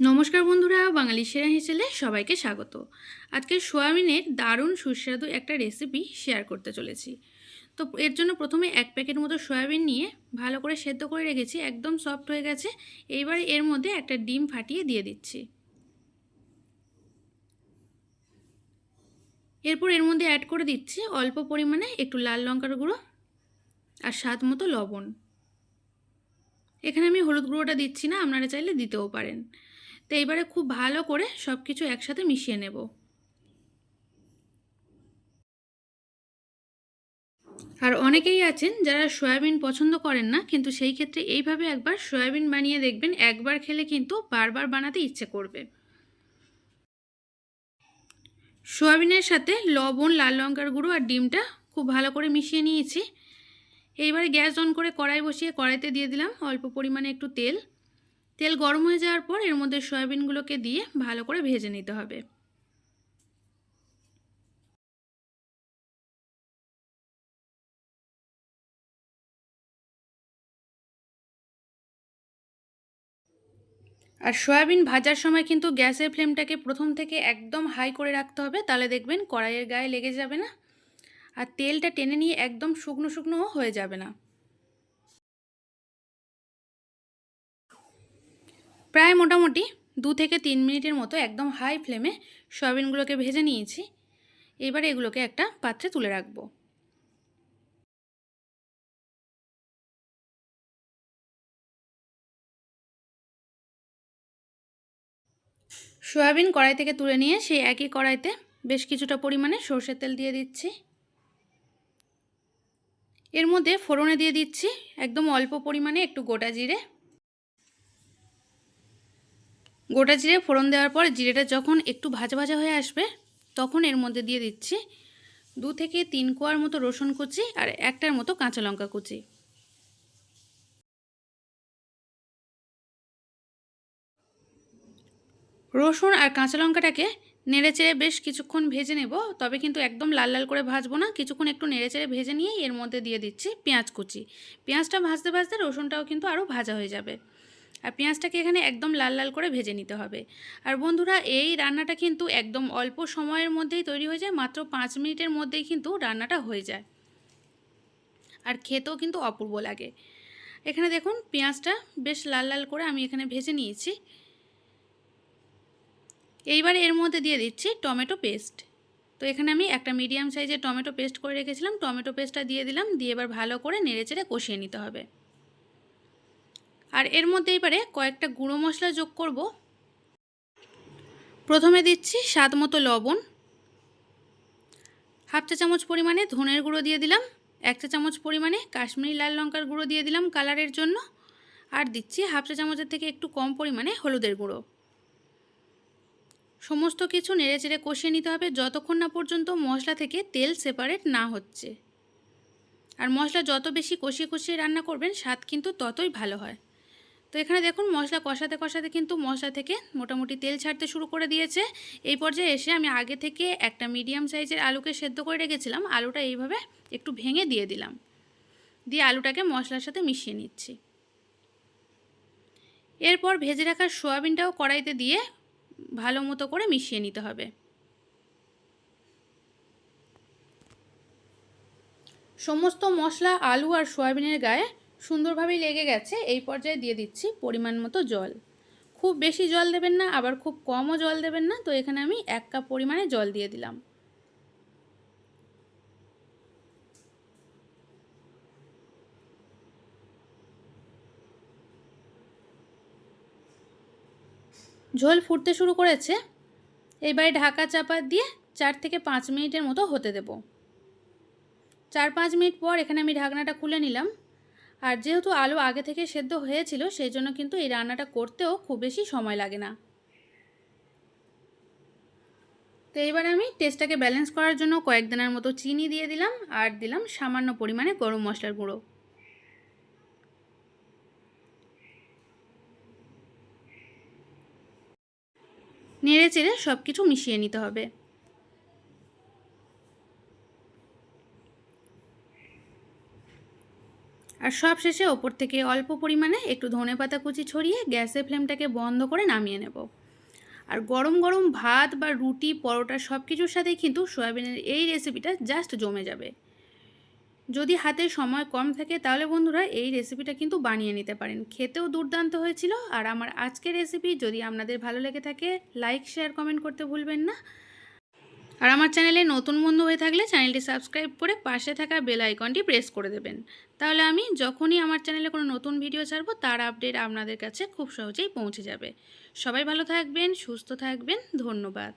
নমস্কার বন্ধুরা, বাঙালি সেরা হিসেলে সবাইকে স্বাগত। আজকে সোয়াবিনের দারুণ সুস্বাদু একটা রেসিপি শেয়ার করতে চলেছি। তো এর জন্য প্রথমে এক প্যাকেট মতো সয়াবিন নিয়ে ভালো করে সেদ্ধ করে রেখেছি, একদম সফট হয়ে গেছে। এইবারে এর মধ্যে একটা ডিম ফাটিয়ে দিয়ে দিচ্ছি। এরপর এর মধ্যে অ্যাড করে দিচ্ছি অল্প পরিমাণে একটু লাল লঙ্কার গুঁড়ো আর স্বাদ মতো লবণ। এখানে আমি হলুদ গুঁড়োটা দিচ্ছি না, আপনারা চাইলে দিতেও পারেন। তো এইবারে খুব ভালো করে সব কিছু একসাথে মিশিয়ে নেব। আর অনেকেই আছেন যারা সয়াবিন পছন্দ করেন না, কিন্তু সেই ক্ষেত্রে এইভাবে একবার সয়াবিন বানিয়ে দেখবেন, একবার খেলে কিন্তু বারবার বানাতে ইচ্ছে করবে। সয়াবিনের সাথে লবণ, লাল লঙ্কার গুঁড়ো আর ডিমটা খুব ভালো করে মিশিয়ে নিয়েছি। এইবারে গ্যাস অন করে কড়াই বসিয়ে কড়াইতে দিয়ে দিলাম অল্প পরিমাণে একটু তেল। তেল গরম হয়ে যাওয়ার পর এর মধ্যে সয়াবিনগুলোকে দিয়ে ভালো করে ভেজে নিতে হবে। আর সয়াবিন ভাজার সময় কিন্তু গ্যাসের ফ্লেমটাকে প্রথম থেকে একদম হাই করে রাখতে হবে, তাহলে দেখবেন কড়াইয়ের গায়ে লেগে যাবে না। আর তেলটা টেনে নিয়ে একদম শুকনো শুকনোও হয়ে যাবে না। প্রায় মোটামুটি দু থেকে তিন মিনিটের মতো একদম হাই ফ্লেমে সয়াবিনগুলোকে ভেজে নিয়েছি। এবার এগুলোকে একটা পাত্রে তুলে রাখব। সয়াবিন কড়াই থেকে তুলে নিয়ে সেই একই কড়াইতে বেশ কিছুটা পরিমাণে সর্ষের তেল দিয়ে দিচ্ছি। এর মধ্যে ফোড়নে দিয়ে দিচ্ছি। একদম অল্প পরিমাণে একটু গোটা জিরে গোটা জিরে ফোড়ন দেওয়ার পর জিরেটা যখন একটু ভাজা ভাজা হয়ে আসবে, তখন এর মধ্যে দিয়ে দিচ্ছি দু থেকে তিন কোয়ার মতো রসুন কুচি আর একটার মতো কাঁচা লঙ্কা কুচি। রসুন আর কাঁচা লঙ্কাটাকে নেড়ে চেড়ে বেশ কিছুক্ষণ ভেজে নেব, তবে কিন্তু একদম লাল লাল করে ভাজবো না। কিছুক্ষণ একটু নেড়ে চেড়ে ভেজে নিয়ে এর মধ্যে দিয়ে দিচ্ছি পেঁয়াজ কুচি। পেঁয়াজটা ভাজতে ভাজতে রসুনটাও কিন্তু আরও ভাজা হয়ে যাবে। আর পেঁয়াজটাকে এখানে একদম লাল লাল করে ভেজে নিতে হবে। আর বন্ধুরা, এই রান্নাটা কিন্তু একদম অল্প সময়ের মধ্যেই তৈরি হয়ে যায়, মাত্র পাঁচ মিনিটের মধ্যেই কিন্তু রান্নাটা হয়ে যায়। আর খেতেও কিন্তু অপূর্ব লাগে। এখানে দেখুন, পেঁয়াজটা বেশ লাল লাল করে আমি এখানে ভেজে নিয়েছি। এইবার এর মধ্যে দিয়ে দিচ্ছি টমেটো পেস্ট। তো এখানে আমি একটা মিডিয়াম সাইজের টমেটো পেস্ট করে রেখেছিলাম। টমেটো পেস্টটা দিয়ে দিলাম, দিয়ে এবার ভালো করে নেড়ে চেড়ে কষিয়ে নিতে হবে। আর এর মধ্যে এবারে কয়েকটা গুঁড়ো মশলা যোগ করব। প্রথমে দিচ্ছি স্বাদ মতো লবণ। হাফ চা চামচ পরিমাণে ধনের গুঁড়ো দিয়ে দিলাম। এক চা চামচ পরিমাণে কাশ্মীরি লাল লঙ্কার গুঁড়ো দিয়ে দিলাম কালারের জন্য। আর দিচ্ছি হাফ চা চামচের থেকে একটু কম পরিমাণে হলুদের গুঁড়ো। সমস্ত কিছু নেড়ে চেড়ে কষিয়ে নিতে হবে যতক্ষণ না পর্যন্ত মশলা থেকে তেল সেপারেট না হচ্ছে। আর মশলা যত বেশি কষিয়ে কষিয়ে রান্না করবেন, স্বাদ কিন্তু ততই ভালো হয়। তো এখানে দেখুন মশলা কষাতে কষাতে কিন্তু মশলা থেকে মোটামুটি তেল ছাড়তে শুরু করে দিয়েছে। এই পর্যায়ে এসে আমি আগে থেকে একটা মিডিয়াম সাইজের আলুকে সেদ্ধ করে রেখেছিলাম। আলুটা এইভাবে একটু ভেঙে দিয়ে দিলাম। দিয়ে আলুটাকে মশলার সাথে মিশিয়ে নিচ্ছি। এরপর ভেজে রাখা সোয়াবিনটাও কড়াইতে দিয়ে ভালো মতো করে মিশিয়ে নিতে হবে। সমস্ত মশলা, আলু আর সয়াবিনের গায়ে সুন্দরভাবেই লেগে গেছে, এই পর্যায়ে দিয়ে দিচ্ছি পরিমাণ মতো জল। খুব বেশি জল দেবেন না, আবার খুব কমও জল দেবেন না, তো এখানে আমি এক কাপ পরিমাণে জল দিয়ে দিলাম। ঝোল ফুটতে শুরু করেছে, এবারে ঢাকা চাপা দিয়ে চার থেকে পাঁচ মিনিটের মতো হতে দেব। চার পাঁচ মিনিট পর এখানে আমি ঢাকনাটা খুলে নিলাম। আর যেহেতু আলু আগে থেকে সেদ্ধ হয়েছিল, সেই জন্য কিন্তু এই রান্নাটা করতেও খুব বেশি সময় লাগে না। তো এবার আমি টেস্টটাকে ব্যালেন্স করার জন্য কয়েক দিনের মতো চিনি দিয়ে দিলাম আর দিলাম সামান্য পরিমাণে গরম মশলার গুঁড়ো। নেড়ে চেড়ে সব কিছু মিশিয়ে নিতে হবে। আর সব শেষে ওপর থেকে অল্প পরিমাণে একটু ধনে পাতা কুচি ছড়িয়ে গ্যাসের ফ্লেমটাকে বন্ধ করে নামিয়ে নেব। আর গরম গরম ভাত বা রুটি, পরোটা সব কিছুর সাথেই কিন্তু সয়াবিনের এই রেসিপিটা জাস্ট জমে যাবে। যদি হাতে সময় কম থাকে তাহলে বন্ধুরা এই রেসিপিটা কিন্তু বানিয়ে নিতে পারেন। খেতেও দুর্দান্ত হয়েছিল। আর আমার আজকের রেসিপি যদি আপনাদের ভালো লেগে থাকে লাইক শেয়ার কমেন্ট করতে ভুলবেন না। আর আমার চ্যানেলে নতুন বন্ধু হয়ে থাকলে চ্যানেলটি সাবস্ক্রাইব করে পাশে থাকা বেল আইকনটি প্রেস করে দেবেন। তাহলে আমি যখনই আমার চ্যানেলে কোনো নতুন ভিডিও ছাড়বো, তার আপডেট আপনাদের কাছে খুব সহজেই পৌঁছে যাবে। সবাই ভালো থাকবেন, সুস্থ থাকবেন, ধন্যবাদ।